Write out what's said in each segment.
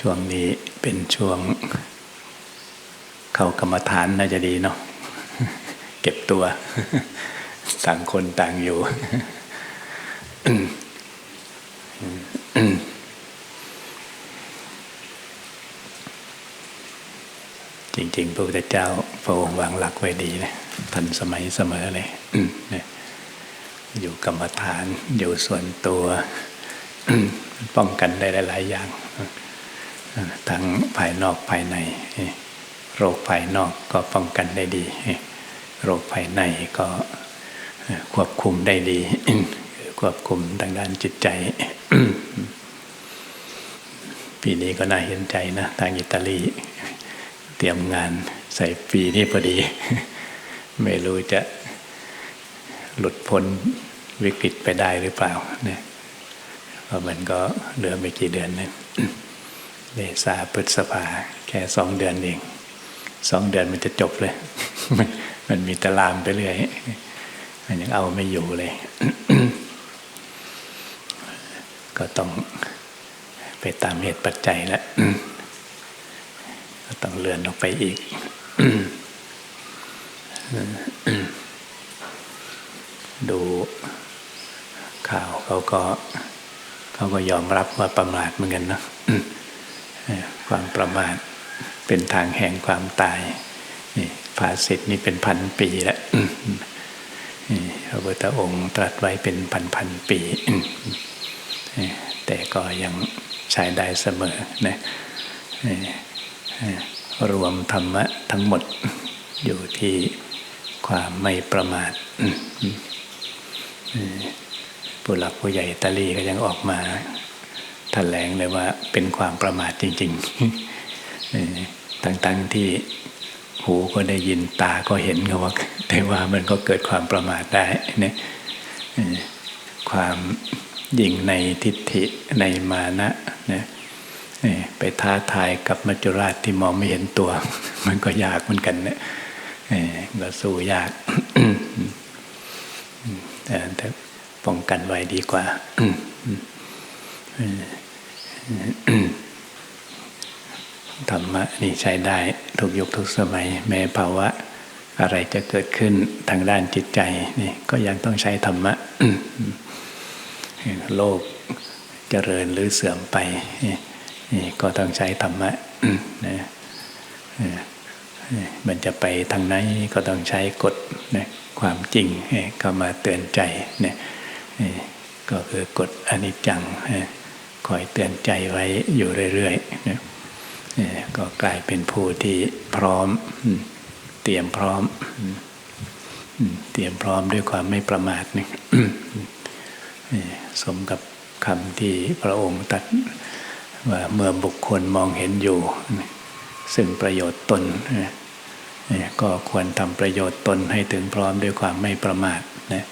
ช่วงนี้เป็นช่วง เข้ากรรมฐานน่าจะดีเนาะเก็บตัว ต่างคนต่างอยู่จริง ๆ พระพุทธเจ้าพระองค์วางหลักไว้ดีนะทันสมัยเสมอเลยอยู่กรรมฐาน อยู่ส่วนตัว ป้องกันได้หลาย ๆ อย่าง ทั้งภายนอกภายใน โรคภายนอกก็ป้องกันได้ดี โรคภายในก็ควบคุมได้ดี ควบคุมทางด้านจิตใจ ปีนี้ก็น่าเห็นใจนะ ทางอิตาลี เตรียมงานใส่ปีนี้พอดี ไม่รู้จะหลุดพ้นวิกฤตไปได้หรือเปล่าเนี่ยเพราะมันก็เหลือไม่กี่เดือนนะ เมษาพฤษภาแค่สองเดือนเองสองเดือนมันจะจบเลย มันมีตะลามไปเรื่อยมันยังเอาไม่อยู่เลย ก็ต้องไปตามเหตุปัจจัยแล้วก็ต้องเลื่อนออกไปอีกดูข่าวเขาก็ เขาก็ยอมรับว่าประมาทเหมือนกันนะ ความประมาทเป็นทางแห่งความตายนี่ภาษิตนี่เป็นพันปีแล้วพระพุทธองค์ตรัสไว้เป็นพันพันปี แต่ก็ยังใช้ได้เสมอนะรวมธรรมะทั้งหมดอยู่ที่ความไม่ประมาทผู้หลักผู้ใหญ่ตาลีก็ยังออกมา แถลงเลยว่าเป็นความประมาทจริงๆทั้งๆที่หูก็ได้ยินตาก็เห็นเขาว่าแต่ว่ามันก็เกิดความประมาทได้นี่ความยิ่งในทิฏฐิในมานะนะไปท้าทายกับมัจจุราชที่มองไม่เห็นตัว มันก็ยากเหมือนกันเนะก็สู้ยากแต่ป้องกันไว้ดีกว่า ธรรมะนี่ใช้ได้ทุกยุคทุกสมัย แม้ภาวะ อะไรจะเกิดขึ้นทางด้านจิตใจนี่ก็ยังต้องใช้ธรรมะ โลกเจริญหรือเสื่อมไปนี่ก็ต้องใช้ธรรมะนะมันจะไปทางไหนก็ต้องใช้กฎนะความจริงเข้ามาเตือนใจนี่ก็คือกฎอนิจจัง คอยเตือนใจไว้อยู่เรื่อยๆนะก็กลายเป็นผู้ที่พร้อม เตรียมพร้อม เตรียมพร้อมด้วยความไม่ประมาทนี่สมกับคำที่พระองค์ตัดว่าเมื่อบุคคลมองเห็นอยู่ ซึ่งประโยชน์ตน ก็ควรทำประโยชน์ตนให้ถึงพร้อมด้วยความไม่ประมาทนะ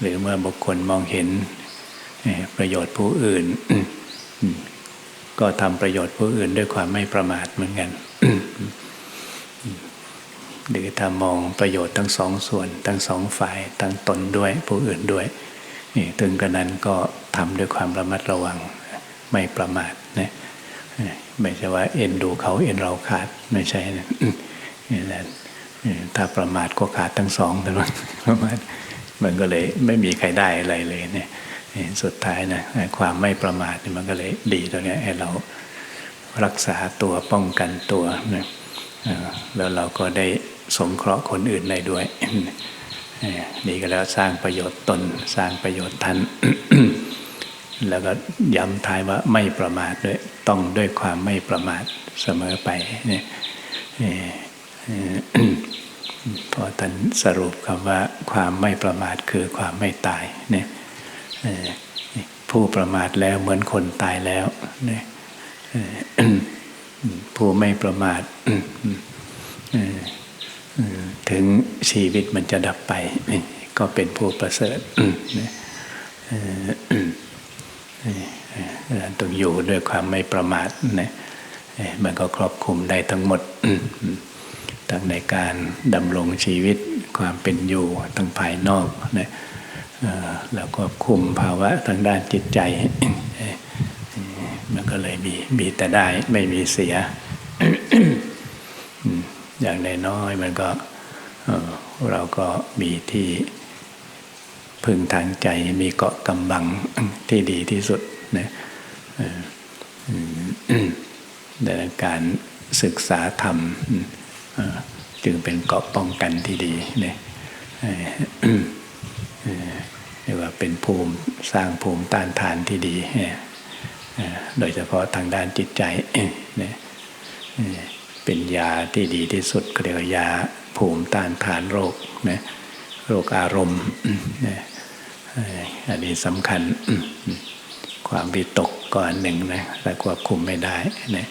หรือเมื่อบุคคลมองเห็น ประโยชน์ผู้อื่น ก็ทำประโยชน์ผู้อื่นด้วยความไม่ประมาทเหมือนกันหรือถ้ามองประโยชน์ทั้งสองส่วน ทั้งสองฝ่ายทั้งตนด้วยผู้อื่นด้วยนี่ถึงกระนั้นก็ทำด้วยความระมัดระวังไม่ประมาทนะไม่ใช่ว่าเอ็นดูเขาเอ็นเราขาดไม่ใช่นะนี่แหละถ้าประมาทก็ขาดทั้งสองแต่ว่าประมาทมันก็เลยไม่มีใครได้อะไรเลยเนี่ย สุดท้ายนะความไม่ประมาทมันก็เลยดีตรงนี้ให้เรารักษาตัวป้องกันตัวนะแล้วเราก็ได้สงเคราะห์คนอื่นได้ด้วยนี่ก็แล้วสร้างประโยชน์ตนสร้างประโยชน์ท่านแล้วก็ย้ำท้ายว่าไม่ประมาทด้วยต้องด้วยความไม่ประมาทเสมอไปเนี่ยพอท่านสรุปคำว่าความไม่ประมาทคือความไม่ตายเนี่ย ผู้ประมาทแล้วเหมือนคนตายแล้วผู้ไม่ประมาทถึงชีวิตมันจะดับไป ก็เป็นผู้ประเสริฐต้องอยู่ด้วยความไม่ประมาทนะมันก็ครอบคุมได้ทั้งหมดทั้งในการดำรงชีวิตความเป็นอยู่ทั้งภายนอกนะ แล้วก็คุมภาวะทางด้านจิตใจ มันก็เลยมีมีแต่ได้ไม่มีเสีย อย่างน้อยมันก็เราก็มีที่พึงทางใจมีเกาะกำบังที่ดีที่สุดนะเอ่ออืมดังนั้นการศึกษาธรรมจึงเป็นเกาะป้องกันที่ดีเนี่ย เรียกว่าเป็นภูมิสร้างภูมิต้านทานที่ดีนะโดยเฉพาะทางด้านจิตใจเนี่ยเป็นยาที่ดีที่สุดก็เรียกว่ายาภูมิต้านทานโรคนะโรคอารมณ์นะอันนี้สำคัญความวิตกก็อันหนึ่งนะแต่ควบคุมไม่ได้นะ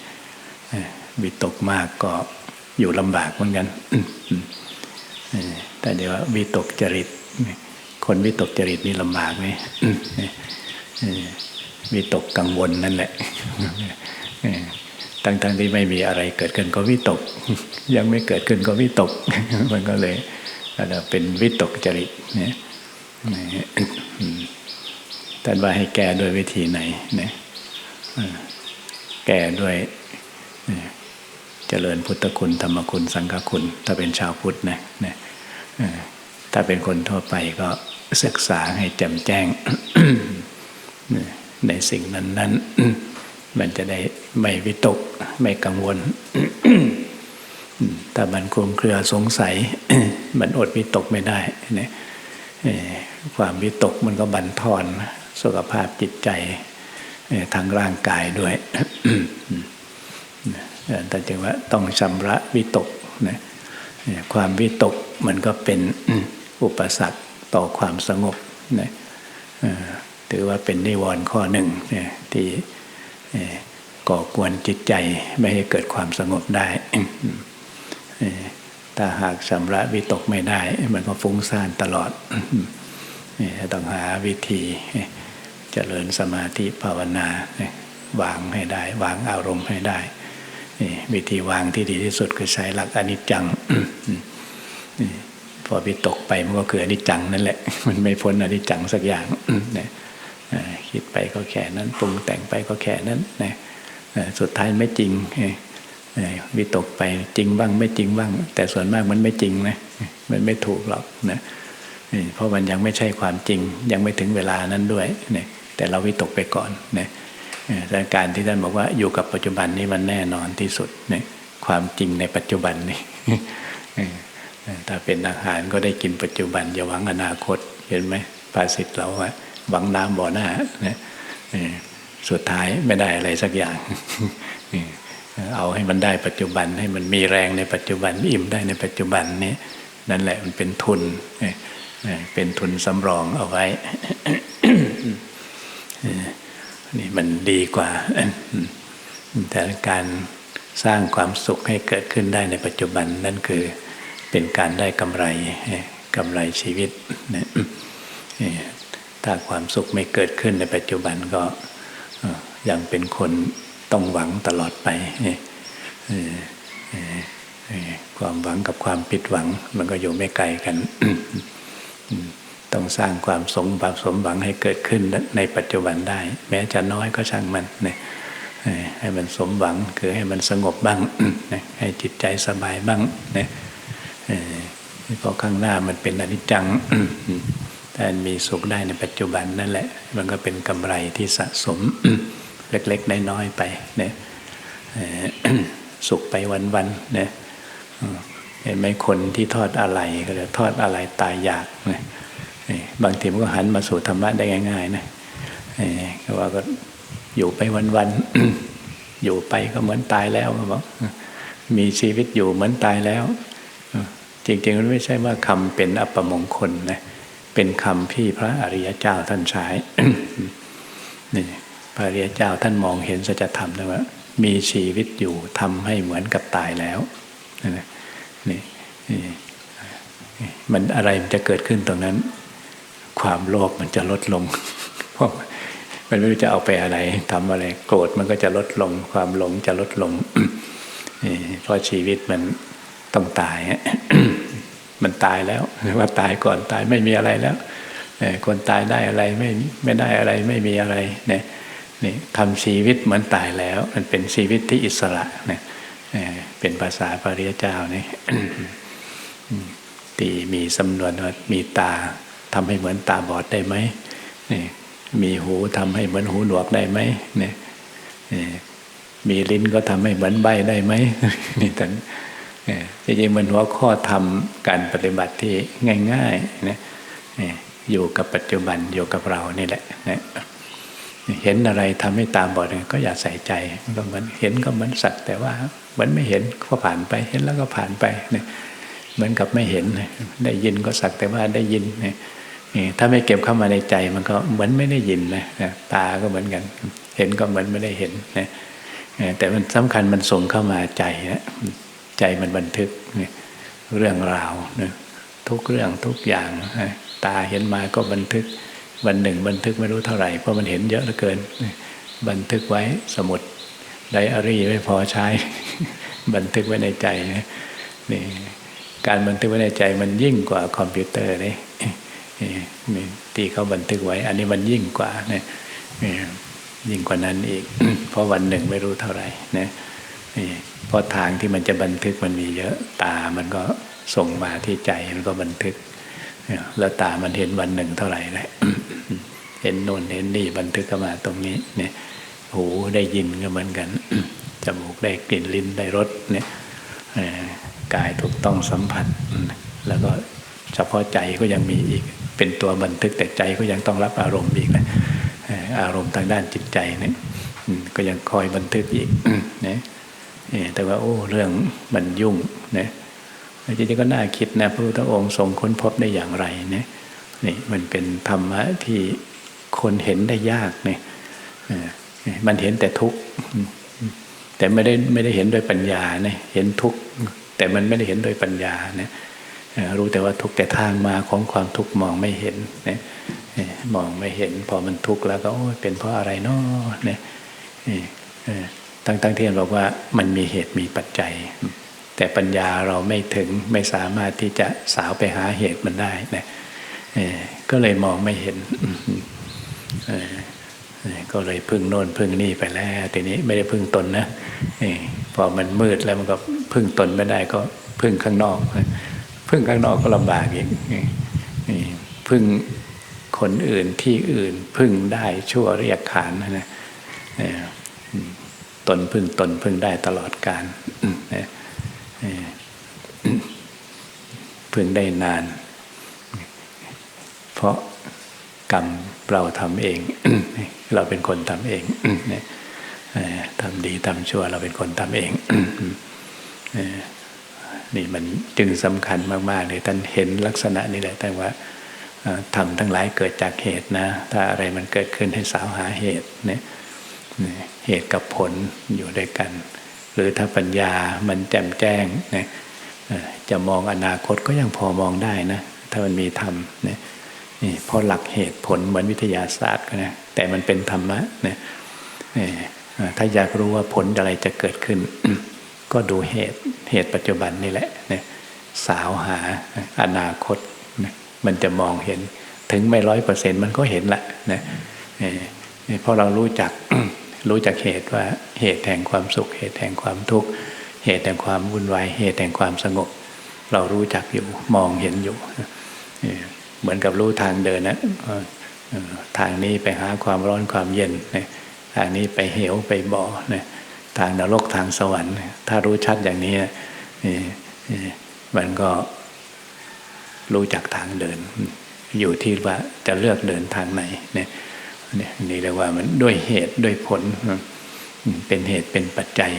วิตกมากก็อยู่ลำบากเหมือนกันแต่เดี๋ยววิตกจริต คนวิตกจริตนี่ลำบากไหมวิตกกังวลนั่นแหละทั้งๆที่ไม่มีอะไรเกิดขึ้นก็วิตก ยังไม่เกิดขึ้นก็วิตก มันก็เลยเป็นวิตกจริตเนี่ยท่านว่าให้แก้ด้วยวิธีไหนนะเอ่อแก้ด้วยเจริญพุทธคุณธรรมคุณสังฆคุณ ถ้าเป็นชาวพุทธนะนะเอ่อถ้าเป็นคนทั่วไปก็ ศึกษาให้แจ่มแจ้งในสิ่งนั้นนั้นมันจะได้ไม่วิตก ไม่กังวลถ้ามันคลุมเครือสงสัย มันอดวิตกไม่ได้นะความวิตกมันก็บั่นทอนสุขภาพจิตใจทางร่างกายด้วยแต่จึงว่าต้องชำระวิตกนะความวิตกมันก็เป็นอุปสรรค ต่อความสงบนะถือว่าเป็นนิวรณ์ข้อหนึ่งที่ก่อกวนจิตใจไม่ให้เกิดความสงบได้เอ่อถ้าหากชำระวิตกไม่ได้ มันก็ฟุ้งซ่านตลอดต้องหาวิธีเจริญสมาธิภาวนาวางให้ได้ วางอารมณ์ให้ได้ วิธีวางที่ดีที่สุดคือใช้หลักอนิจจัง พอวิตกไปมันก็คืออนิจจังนั่นแหละ มันไม่พ้นอนิจจังสักอย่างนะเอ่อคิดไปก็แค่นั้นปรุงแต่งไปก็แค่นั้นนะสุดท้ายไม่จริงวิตกไปจริงบ้างไม่จริงบ้าง แต่ส่วนมากมันไม่จริงนะมันไม่ถูกหรอกนะเพราะมันยังไม่ใช่ความจริง ยังไม่ถึงเวลานั้นด้วยนะแต่เราวิตกไปก่อนนะเอ่อแต่การที่ท่านบอกว่าอยู่กับปัจจุบันนี้มันแน่นอนที่สุดนะความจริงในปัจจุบันนี่ ถ้าเป็นอาหารก็ได้กินปัจจุบันอย่าหวังอนาคตเห็นไหมภาษิตเราว่าหวังน้ำบ่อหน้านะสุดท้ายไม่ได้อะไรสักอย่างเอาให้มันได้ปัจจุบันให้มันมีแรงในปัจจุบันอิ่มได้ในปัจจุบันนี้นั่นแหละมันเป็นทุนเป็นทุนสำรองเอาไว้นี่มันดีกว่า แต่การสร้างความสุขให้เกิดขึ้นได้ในปัจจุบันนั่นคือ เป็นการได้กำไรกำไรชีวิตนะถ้าความสุขไม่เกิดขึ้นในปัจจุบันก็ยังเป็นคนต้องหวังตลอดไป ความหวังกับความผิดหวัง มันก็อยู่ไม่ไกลกัน ต้องสร้างความสมบัติสมหวังให้เกิดขึ้นในปัจจุบันได้ แม้จะน้อยก็ช่างมันนะให้มันสมหวังคือให้มันสงบบ้าง ให้จิตใจสบายบ้างนะ เพราะข้างหน้ามันเป็นอนิจจังถ้ามีสุขได้ในปัจจุบันนั่นแหละ มันก็เป็นกำไรที่สะสมเล็กๆน้อยๆไปเนะเอ่อสุขไปวันๆเนะอืมเห็นไหมคนที่ทอดอะไรก็จะทอดอะไรตายอยากนะเอ่อบางทีมันก็หันมาสู่ธรรมะได้ง่าย ๆ นะเอ่อก็ว่าก็อยู่ไปวันๆอยู่ไปก็เหมือนตายแล้วบอกมีชีวิตอยู่เหมือนตายแล้ว จริงๆมันไม่ใช่ว่าคำเป็นอัปมงคลนะเป็นคำที่พระอริยเจ้าท่านใช้นี่พระอริยเจ้าท่านมองเห็นสัจธรรมนะว่ามีชีวิตอยู่ทำให้เหมือนกับตายแล้วนี่นี่มันอะไรมันจะเกิดขึ้นตรงนั้น ความโลภมันจะลดลงเพราะมันไม่รู้จะเอาไปอะไรทำอะไร โกรธมันก็จะลดลง ความหลงจะลดลงนี่เพราะชีวิตมัน ต้องตาย มันตายแล้วว่าตายก่อนตายไม่มีอะไรแล้วคนตายได้อะไรไม่ไม่ได้อะไรไม่มีอะไรเนี่ยนี่ทำชีวิตเหมือนตายแล้ว มันเป็นชีวิตที่อิสระเนะเอ่อเป็นภาษาปริยเจ้านี่ที่มีสำนวนว่ามีตาทำให้เหมือนตาบอดได้ไหมนี่มีหูทำให้เหมือนหูหนวกได้ไหมเนี่ยนี่มีลิ้นก็ทำให้เหมือนใบได้ไหมนี่ท่าน จริงๆมันหัวข้อทำการปฏิบัติที่ง่ายๆนะอยู่กับปัจจุบันอยู่กับเรานี่แหละนะเห็นอะไรทำให้ตาบอดก็อย่าใส่ใจมันก็เหมือนเห็นก็เหมือนสัตว์ แต่ว่าเหมือนไม่เห็นก็ผ่านไปเห็นแล้วก็ผ่านไปเนี่ยเหมือนกับไม่เห็น ได้ยินก็สักแต่ว่าได้ยินนี่นี่ถ้าไม่เก็บเข้ามาในใจมันก็เหมือนไม่ได้ยินนะตาก็เหมือนกัน เห็นก็เหมือนไม่ได้เห็นนะแต่มันสำคัญมันส่งเข้ามาใจนะ ใจมันบันทึกเรื่องราวทุกเรื่องทุกอย่าง ตาเห็นมาก็บันทึกวันหนึ่งบันทึกไม่รู้เท่าไหร่เพราะมันเห็นเยอะเหลือเกิน บันทึกไว้สมุดไดอารี่ไม่พอใช้ บันทึกไว้ในใจนี่การบันทึกไว้ในใจมันยิ่งกว่าคอมพิวเตอร์เลยนี่ที่เขาบันทึกไว้ อันนี้มันยิ่งกว่านะยิ่งกว่านั้นอีก เพราะวันหนึ่งไม่รู้เท่าไหร่นะนี่ เพราะทางที่มันจะบันทึกมันมีเยอะตามันก็ส่งมาที่ใจมันก็บันทึก แล้วตามันเห็นวันหนึ่งเท่าไหร่เลยเห็นโน่นเห็นนี่บันทึกเข้ามาตรงนี้เนี่ยหูได้ยินก็เหมือนกันจมูกได้กลิ่นลิ้นได้รสเนี่ยกายถูกต้องสัมผัส แล้วก็เฉพาะใจก็ยังมีอีกเป็นตัวบันทึกแต่ใจก็ยังต้องรับอารมณ์อีกนะอารมณ์ทางด้านจิตใจเนี่ยก็ยังคอยบันทึกอีกนะ แต่ว่าโอ้เรื่องมันยุ่งนะจริงๆก็น่าคิดนะพระพุทธองค์ทรงค้นพบได้อย่างไรเนี่ยนี่มันเป็นธรรมะที่คนเห็นได้ยากเนี่ยมันเห็นแต่ทุกข์แต่ไม่ได้ไม่ได้เห็นด้วยปัญญาเนี่ยเห็นทุกข์แต่มันไม่ได้เห็นโดยปัญญานะรู้แต่ว่าทุกแต่ทางมาของความทุกข์มองไม่เห็นนะมองไม่เห็น พอมันทุกข์แล้วก็เป็นเพราะอะไรเนาะเนี่ย ตั้งตั้งที่บอกว่ามันมีเหตุมีปัจจัย แต่ปัญญาเราไม่ถึงไม่สามารถที่จะสาวไปหาเหตุมันได้นะก็เลยมองไม่เห็นก็เลยพึ่งโน่นพึ่งนี่ไปแล้ว ทีนี้ไม่ได้พึ่งตนนะพอมันมืดแล้วมันก็พึ่งตนไม่ได้ก็พึ่งข้างนอก พึ่งข้างนอกก็ลำบากอีกพึ่งคนอื่นที่อื่นพึ่งได้ชั่วเรียกขานนะ นพึ่งตนพึ่งได้ตลอดการพึ่งได้นาน เพราะกรรมเราทำเอง เราเป็นคนทำเองทำดีทำชั่วเราเป็นคนทำเองนี่มันจึงสำคัญมากๆเลยท่านเห็นลักษณะนี้แหละแต่ว่าทำทั้งหลายเกิดจากเหตุนะ ถ้าอะไรมันเกิดขึ้นให้สาวหาเหตุเนี่ย เหตุกับผลอยู่ด้วยกัน หรือถ้าปัญญามันแจ่มแจ้งเนี่ยจะมองอนาคตก็ยังพอมองได้นะ ถ้ามันมีธรรมเนี่ยนี่พอหลักเหตุผลเหมือนวิทยาศาสตร์นะแต่มันเป็นธรรมะเนี่ยถ้าอยากรู้ว่าผลอะไรจะเกิดขึ้น ก็ดูเหตุเหตุปัจจุบันนี่แหละนี่ยสาวหาอนาคตนะมันจะมองเห็นถึงไม่ร้อยเปอร์เซ็นต์มันก็เห็นละนะ เพราะเรารู้จักรู้จักเหตุว่าเหตุแห่งความสุข เหตุแห่งความทุกข์ เหตุแห่งความวุ่นวายเหตุแห่งความสงบ เรารู้จักอยู่มองเห็นอยู่ เหมือนกับรู้ทางเดินนะทางนี้ไปหาความร้อนความเย็นนะทางนี้ไปเหวไปบ่อนะทางนรกทางสวรรค์ ถ้ารู้ชัดอย่างนี้มันก็รู้จักทางเดิน อยู่ที่ว่าจะเลือกเดินทางไหนเนี่ย นี่เรียกว่ามันด้วยเหตุด้วยผล เป็นเหตุเป็นปัจจัย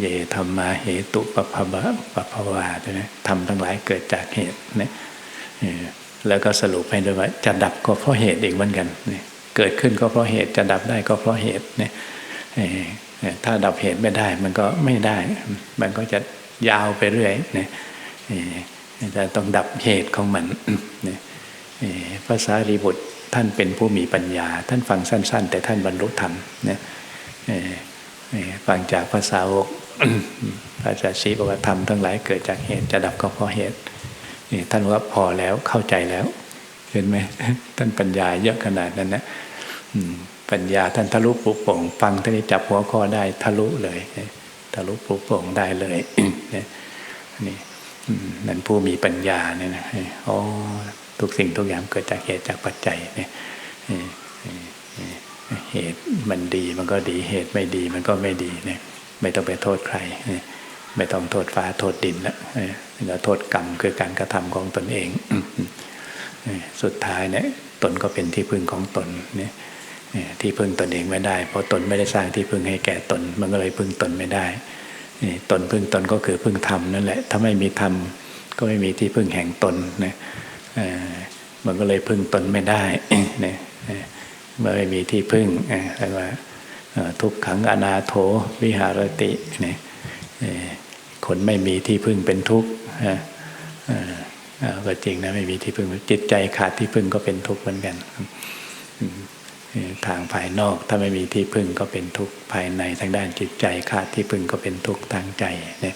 เยธรรมาเหตุปภาวะปภาวาใช่ไหมทำทั้งหลายเกิดจากเหตุเนี่ยแล้วก็สรุปให้ด้วยว่าจะดับก็เพราะเหตุอีกเหมือนกันเกิดขึ้นก็เพราะเหตุจะดับได้ก็เพราะเหตุเนี่ยถ้าดับเหตุไม่ได้มันก็ไม่ได้ มันก็จะยาวไปเรื่อยเนี่ยจะต้องดับเหตุของมันเนี่ยภาษารีบุตร ท่านเป็นผู้มีปัญญา ท่านฟังสั้น ๆ แต่ท่านบรรลุธรรมเนี่ยฟังจากภาษาวกพระอาจาชีบอกว่าธรรมทั้งหลายเกิดจากเหตุจะดับก็เพราะเหตุนี่ท่านว่าพอแล้วเข้าใจแล้ว เห็นไหมท่านปัญญาเยอะขนาดนั้นนะปัญญาท่านทะลุปลุกโป่งฟังท่านนี้จับหัวข้อได้ทะลุเลยทะลุปลุกโป่งได้เลยเนี่ยนั่นผู้มีปัญญาเนี่ยนะอ๋อ ทุกสิ่งทุกอย่างเกิดจากเหตุจากปัจจัยเนี่ยเหตุมันดีมันก็ดีเหตุไม่ดีมันก็ไม่ดีเนี่ยไม่ต้องไปโทษใคร ไม่ต้องโทษฟ้าโทษดินละเออแล้วโทษกรรมคือการกระทำของตนเอง สุดท้ายเนี่ยตนก็เป็นที่พึ่งของตนเนี่ยที่พึ่งตนเองไม่ได้ เพราะตนไม่ได้สร้างที่พึ่งให้แก่ตน มันก็เลยพึ่งตนไม่ได้ตนพึ่งตนก็คือพึ่งธรรมนั่นแหละถ้าไม่มีธรรมก็ไม่มีที่พึ่งแห่งตนนะ มันก็เลยพึ่งตนไม่ได้เนี่ยเมื่อไม่มีที่พึ่งเออเรียกว่าทุกขังอนาโถวิหารติเนี่ยคนไม่มีที่พึ่งเป็นทุกข์ฮะเอ่อเอ่อก็จริงนะไม่มีที่พึ่งจิตใจขาดที่พึ่งก็เป็นทุกข์เหมือนกันทางภายนอกถ้าไม่มีที่พึ่งก็เป็นทุกข์ภายในทางด้านจิตใจขาดที่พึ่งก็เป็นทุกข์ทางใจเนี่ย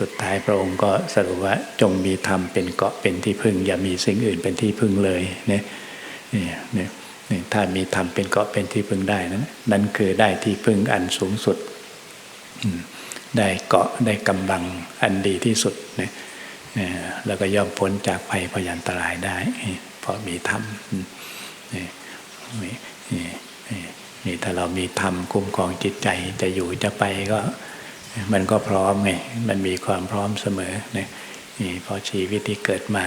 สุดท้ายพระองค์ก็สรุปว่าจงมีธรรมเป็นเกาะเป็นที่พึ่ง อย่ามีสิ่งอื่นเป็นที่พึ่งเลยเนี่ยเนี่ยเนี่ถ้ามีธรรมเป็นเกาะเป็นที่พึ่งได้นั้นนั่นคือได้ที่พึ่งอันสูงสุด ได้เกาะได้กำบังอันดีที่สุดนะเอ่อแล้วก็ย่อมพ้นจากภัยพยันตรายได้ เพราะมีธรรมนี่นี่นี่นี่นี่ถ้าเรามีธรรมคุ้มครองจิตใจจะอยู่จะไปก็ มันก็พร้อมไง มันมีความพร้อมเสมอนะนี่พอชีวิตที่เกิดมา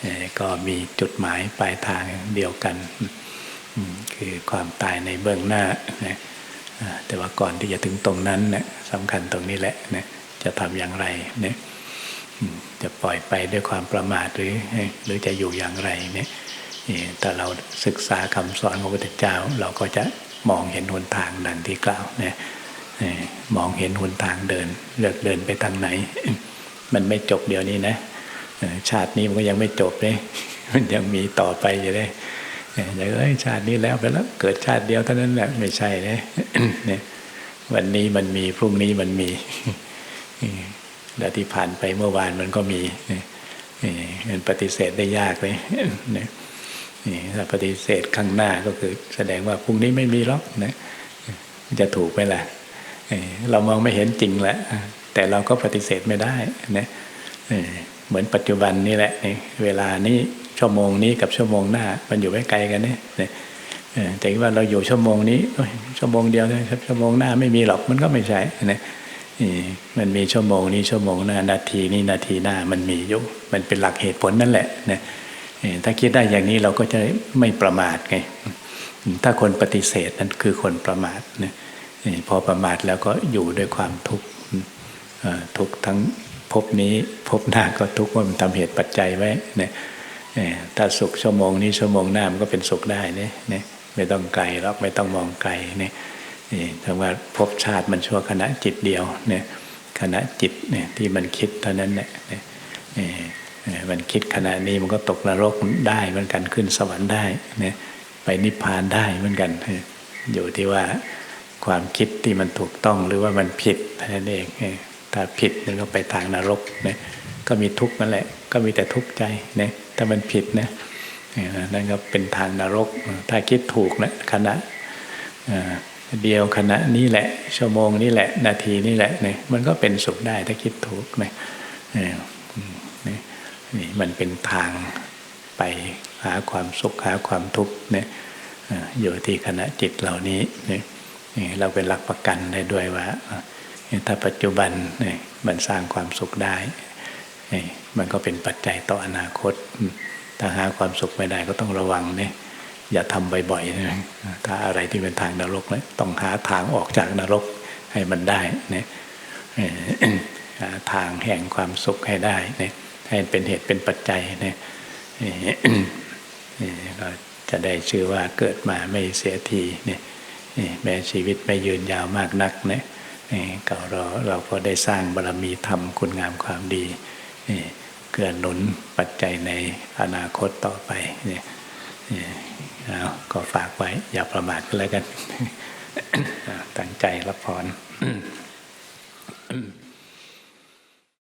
เอ่อก็มีจุดหมายปลายทางเดียวกัน คือความตายในเบื้องหน้านะแต่ว่าก่อนที่จะถึงตรงนั้นเนี่ยสำคัญตรงนี้แหละนะจะทำอย่างไรเนี่ยจะปล่อยไปด้วยความประมาทหรือหรือจะอยู่อย่างไรเนี่ยนี่ถ้าเราศึกษาคำสอนของพระพุทธเจ้า เราก็จะมองเห็นหนทางดังที่กล่าวเนี่ย มองเห็นหนทางเดิน เลือกเดินไปทางไหน มันไม่จบเดี๋ยวนี้นะชาตินี้มันก็ยังไม่จบเลยมันยังมีต่อไปอยู่เลยอย่างเอ้ยชาตินี้แล้วไปแล้ว เกิดชาติเดียวเท่านั้นแหละไม่ใช่นะเนี่ยวันนี้มันมีพรุ่งนี้มันมีแล้วที่ผ่านไปเมื่อวานมันก็มีเนี่ยมันปฏิเสธได้ยากเลยเนี่ยถ้าปฏิเสธข้างหน้าก็คือแสดงว่าพรุ่งนี้ไม่มีหรอกนะจะถูกไหมล่ะ เรามองไม่เห็นจริงแล้วแต่เราก็ปฏิเสธไม่ได้นะเออเหมือนปัจจุบันนี่แหละนี่เวลานี้ชั่วโมงนี้กับชั่วโมงหน้า มันอยู่ไม่ไกลกันเนี่ยเนี่ยเออแต่ว่าเราอยู่ชั่วโมงนี้ชั่วโมงเดียวนะครับชั่วโมงหน้าไม่มีหรอกมันก็ไม่ใช่นะนี่มันมีชั่วโมงนี้ชั่วโมงหน้านาทีนี้นาทีหน้ามันมีอยู่มันเป็นหลักเหตุผลนั่นแหละนะถ้าคิดได้อย่างนี้เราก็จะไม่ประมาทไงถ้าคนปฏิเสธนั่นคือคนประมาทนะนี่ พอประมาทแล้วก็อยู่ด้วยความทุกข์ทุกข์ทั้งภพนี้ภพหน้าก็ทุกข์ว่ามันทำเหตุปัจจัยไว้เนี่ยถ้าสุขชั่วโมงนี้ชั่วโมงหน้ามันก็เป็นสุขได้เนี่ยไม่ต้องไกลหรอกไม่ต้องมองไกลเนี่ยนี่ถ้าว่าภพชาติมันชั่วขณะจิตเดียวเนี่ยขณะจิตเนี่ยที่มันคิดเท่านั้นเนี่ยมันคิดขณะนี้มันก็ตกนรกได้เหมือนกันขึ้นสวรรค์ได้เนี่ยไปนิพพานได้เหมือนกัน อยู่ที่ว่า ความคิดที่มันถูกต้องหรือว่ามันผิดเท่านั้นเองถ้าผิดนั่ก็ไปทางนรกนะก็มีทุกข์นั่นแหละ ก็มีแต่ทุกข์ใจนะถ้ามันผิดนะนั่นก็เป็นทางนรก ถ้าคิดถูกนะขณะเดียวขณะนี้แหละ ชั่วโมงนี้แหละ นาทีนี้แหละเนี่ยมันก็เป็นสุขได้ถ้าคิดถูกนะนี่นี่มันเป็นทางไปหาความสุขหาความทุกข์เนี่ยอยู่ที่ขณะจิตเหล่านี้เนี่ย เราเป็นหลักประกันได้ด้วยว่าถ้าปัจจุบันนี่ยมันสร้างความสุขได้ มันก็เป็นปัจจัยต่ออนาคต ถ้าหาความสุขไม่ได้ก็ต้องระวังเนี่ยอย่าทำบ่อยๆนะถ้าอะไรที่เป็นทางนรกเนี่ยต้องหาทางออกจากนรกให้มันได้เนี่ยหาทางแห่งความสุขให้ได้เนี่ยให้เป็นเหตุเป็นปัจจัยเนี่ยเราจะได้ชื่อว่าเกิดมาไม่เสียทีเนี่ย แม้ชีวิตไม่ยืนยาวมากนักเนี่ยก็เราเราก็ได้สร้างบารมีธรรมคุณงามความดีเกื้อหนุนปัจจัยในอนาคตต่อไปเนี่ยก็ฝากไว้ อย่าประมาทกันแล้วกันตั้งใจรับพร